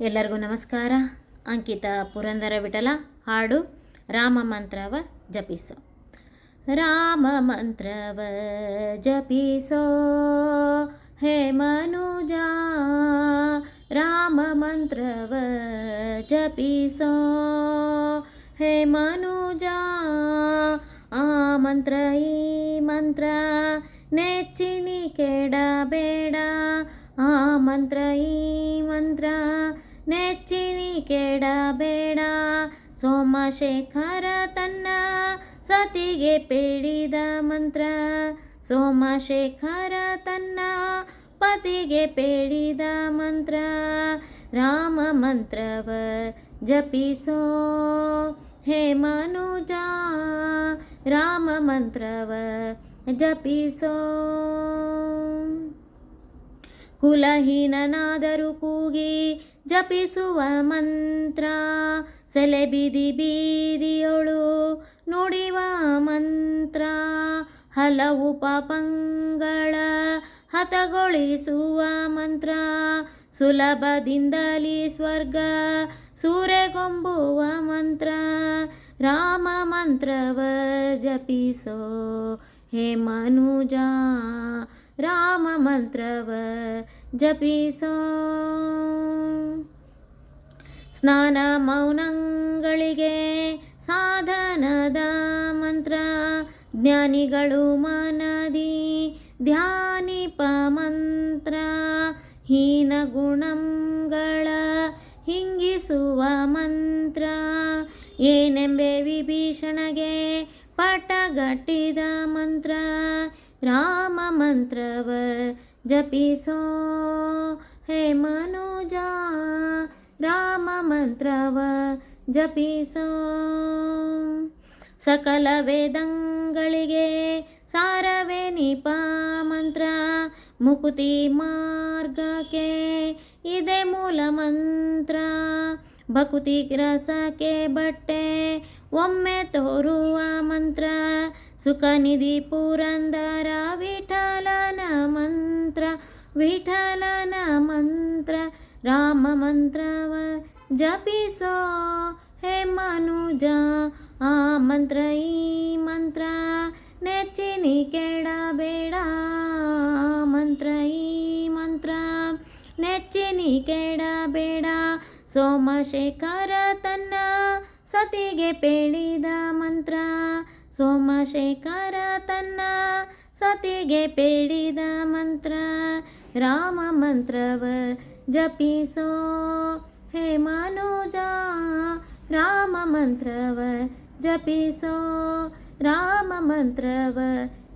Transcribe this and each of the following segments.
ಎಲ್ಲರಿಗೂ ನಮಸ್ಕಾರ. ಅಂಕಿತ ಪುರಂದರ ವಿಠಲ ಹಾಡು ರಾಮ ಮಂತ್ರವ ಜಪಿಸೋ. ರಾಮ ಮಂತ್ರವ ಜಪಿಸೋ. ಹೇ ಮನುಜ, ರಾಮ ಮಂತ್ರವ ಜಪಿಸೋ. ಹೇ ಮನುಜ, ಆ ಮಂತ್ರ, ಈ ಮಂತ್ರ ನೆಚ್ಚಿನಿ ಕೆಡಬೇಡ. ಆ ಮಂತ್ರ, ಈ ಮಂತ್ರ ನೆಚ್ಚಿನಿ ಕೆಡಬೇಡ ಸೋಮಶೇಖರ ತನ್ನ ಸತಿಗೆ ಪೇಡಿದ ಮಂತ್ರ. ಸೋಮಶೇಖರ ತನ್ನ ಪತಿಗೆ ಪೇಡಿದ ಮಂತ್ರ. ರಾಮ ಮಂತ್ರವ ಜಪಿಸೋ ಹೇ ಮನುಜ. ರಾಮ ಮಂತ್ರವ ಜಪಿಸೋ. ಕುಲಹೀನನಾದರೂ ಕೂಗಿ ಜಪಿಸುವ ಮಂತ್ರ. ಸೆಲೆ ಬೀದಿ ಬೀದಿಯೊಳು ನುಡಿವ ಮಂತ್ರ. ಹಲವು ಪಾಪಂಗಳ ಹತಗೊಳಿಸುವ ಮಂತ್ರ. ಸುಲಭದಿಂದಲೇ ಸ್ವರ್ಗ ಸೂರೆಗೊಂಬುವ ಮಂತ್ರ. ರಾಮ ಮಂತ್ರವ ಜಪಿಸೋ ಹೇ ಮನುಜ. ರಾಮ ಮಂತ್ರವ ಜಪಿಸೋ. ಸ್ನಾನ ಮೌನಂಗಳಿಗೆ ಸಾಧನದ ಮಂತ್ರ. ಜ್ಞಾನಿಗಳು ಮನದಿ ಧ್ಯಾನಿಪ ಮಂತ್ರ. ಹೀನ ಗುಣಂಗಳ ಹಿಂಗಿಸುವ ಮಂತ್ರ. ಏನೆಂಬೆ ವಿಭೀಷಣಗೆ ಪಟಗಟ್ಟಿದ ಮಂತ್ರ. ರಾಮ ಮಂತ್ರವ ಜಪಿಸೋ ಹೇ ಮನುಜ, ರಾಮ ಮಂತ್ರವ ಜಪಿಸೋ. ಸಕಲ ವೇದಂಗಳಿಗೆ ಸಾರವೇ ನಿಪ ಮಂತ್ರ, ಮುಕುತಿ ಮಾರ್ಗಕ್ಕೆ ಇದೆ ಮೂಲ ಮಂತ್ರ. ಭಕುತಿ ಗ್ರಸಕ್ಕೆ ಬಟ್ಟೆ ಒಮ್ಮೆ ತೋರುವ ಮಂತ್ರ ಸುಖ ನಿಧಿ ಪುರಂದರ ವಿಠ ವಿಠಲನ ಮಂತ್ರ ರಾಮ ಮಂತ್ರವ ಜಪಿಸೋ ಹೇ ಮನುಜ, ಆ ಮಂತ್ರ, ಈ ಮಂತ್ರ ನೆಚ್ಚಿನಿ ಕೆಡಬೇಡ. ಮಂತ್ರ, ಈ ಮಂತ್ರ ನೆಚ್ಚಿನಿ ಕೆಡಬೇಡ. ಸೋಮಶೇಖರ ತನ್ನ ಸತಿಗೆ ಪೇಳಿದ ಮಂತ್ರ, ಸೋಮಶೇಖರ ತನ್ನ ಸತಿಗೆ ಪೇಳಿದ ಮಂತ್ರ. ರಾಮ ಮಂತ್ರವ ಜಪಿಸೋ. ಹೇ ಮನುಜ, ರಾಮ ಮಂತ್ರವ ಜಪಿಸೋ. ರಾಮ ಮಂತ್ರವ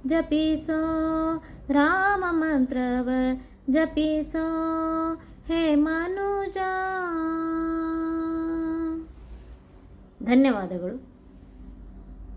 ಜಪಿಸೋ. ರಾಮ ಮಂತ್ರವ ಜಪಿಸೋ. ಹೇ ಮನುಜ. ಧನ್ಯವಾದಗಳು.